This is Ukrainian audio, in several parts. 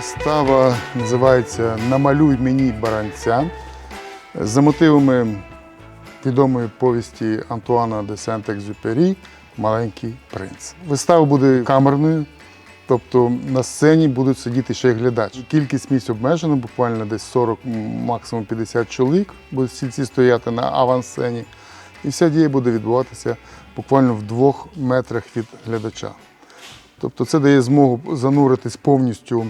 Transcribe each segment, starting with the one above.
Вистава називається Намалюй мені баранця за мотивами відомої повісті Антуана де Сент-Екзюпері Маленький принц. Вистава буде камерною, тобто на сцені будуть сидіти ще й глядачі. Кількість місць обмежена, буквально десь 40, максимум 50 чоловік будуть стільці стояти на авансцені. І вся дія буде відбуватися буквально в двох метрах від глядача. Тобто це дає змогу зануритись повністю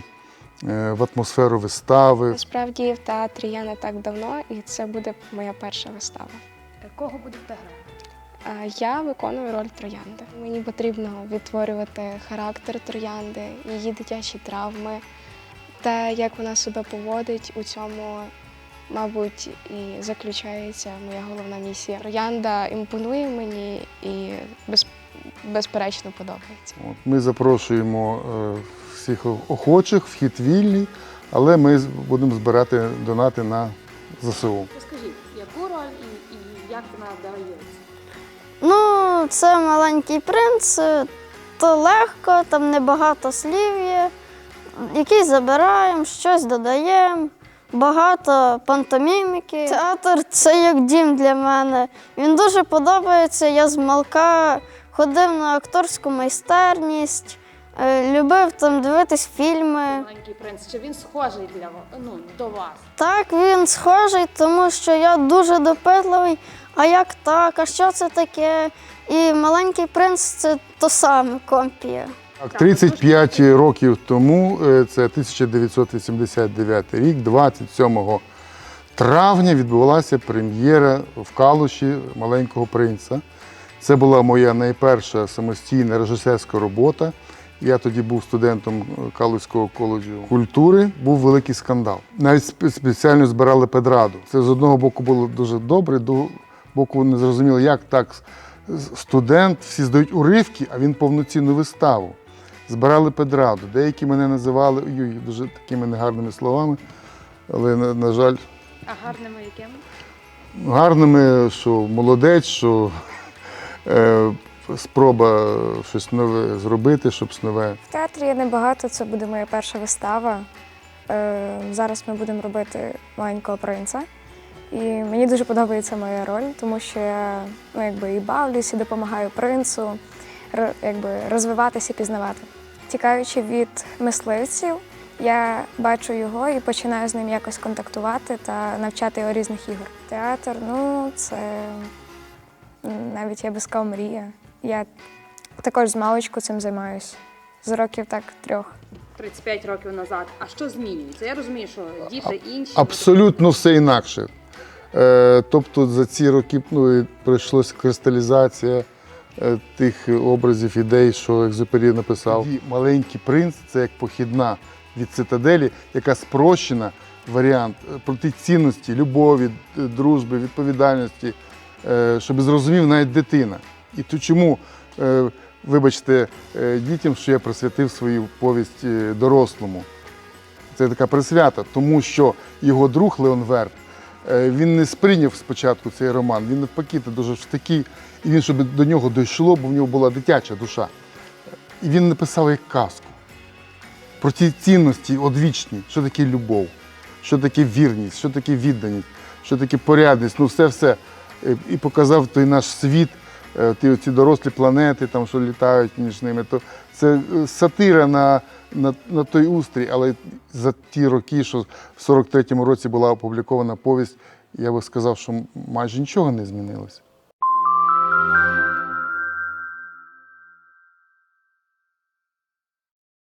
в атмосферу вистави. Насправді в театрі я не так давно, і це буде моя перша вистава. Кого будете грати? Я виконую роль троянди. Мені потрібно відтворювати характер троянди, її дитячі травми, те, як вона себе поводить у цьому, мабуть, і заключається моя головна місія. Троянда імпонує мені і без, безперечно подобається. От, ми запрошуємо е, всіх охочих, вхід вільний, але ми будемо збирати донати на ЗСУ. Розкажіть, яку роль і, і як вона вдається? Ну, це маленький принц, е, то легко, там небагато слів є. Якийсь забираємо, щось додаємо, багато пантоміміки. Театр це як дім для мене. Він дуже подобається. Я з малка ходив на акторську майстерність, любив там дивитись фільми. Маленький принц, чи він схожий для ну, до вас? Так, він схожий, тому що я дуже допитливий. А як так? А що це таке? І маленький принц це то саме копія. Так, 35 років тому, е, це 1989 рік, 27 травня відбулася прем'єра в Калуші Маленького принца. Це була моя найперша самостійна режисерська робота. Я тоді був студентом Калузького коледжу культури. Був великий скандал. Навіть спеціально збирали педраду. Це з одного боку було дуже добре, з другого боку не зрозуміло, як так студент, всі здають уривки, а він повноцінну виставу. Збирали педраду. Деякі мене називали ой, дуже такими негарними словами, але, на, на жаль, А гарними якими? гарними, що молодець, що е, спроба щось нове зробити, щось нове. В театрі є небагато, це буде моя перша вистава. Е, зараз ми будемо робити маленького принца. І мені дуже подобається моя роль, тому що я ну, якби, і бавлюсь, і допомагаю принцу якби, розвиватися і пізнавати. Тікаючи від мисливців, я бачу його і починаю з ним якось контактувати та навчати його різних ігор. Театр, ну, це навіть я би сказав мрія. Я також з маличку цим займаюся. З років так трьох. 35 років назад. А що змінюється? Я розумію, що діти інші. Абсолютно все інакше. Е, тобто за ці роки ну, пройшлася кристалізація е, тих образів, ідей, що Екзюпері написав. І маленький принц це як похідна від цитаделі, яка спрощена варіант е, про ті цінності, любові, дружби, відповідальності, е, щоб зрозумів навіть дитина. І то чому, е, вибачте, е, дітям, що я присвятив свою повість е, дорослому. Це така присвята, тому що його друг Леон Верб, він не сприйняв спочатку цей роман. Він навпаки дуже ж такий, і він, щоб до нього дійшло, бо в нього була дитяча душа. І він написав як казку про ті цінності одвічні, що таке любов, що таке вірність, що таке відданість, що таке порядність, ну все-все. І показав той наш світ, ті ці дорослі планети, там, що літають між ними. То це е, сатира на, на, на той устрій, але за ті роки, що в 43-му році була опублікована повість, я би сказав, що майже нічого не змінилося.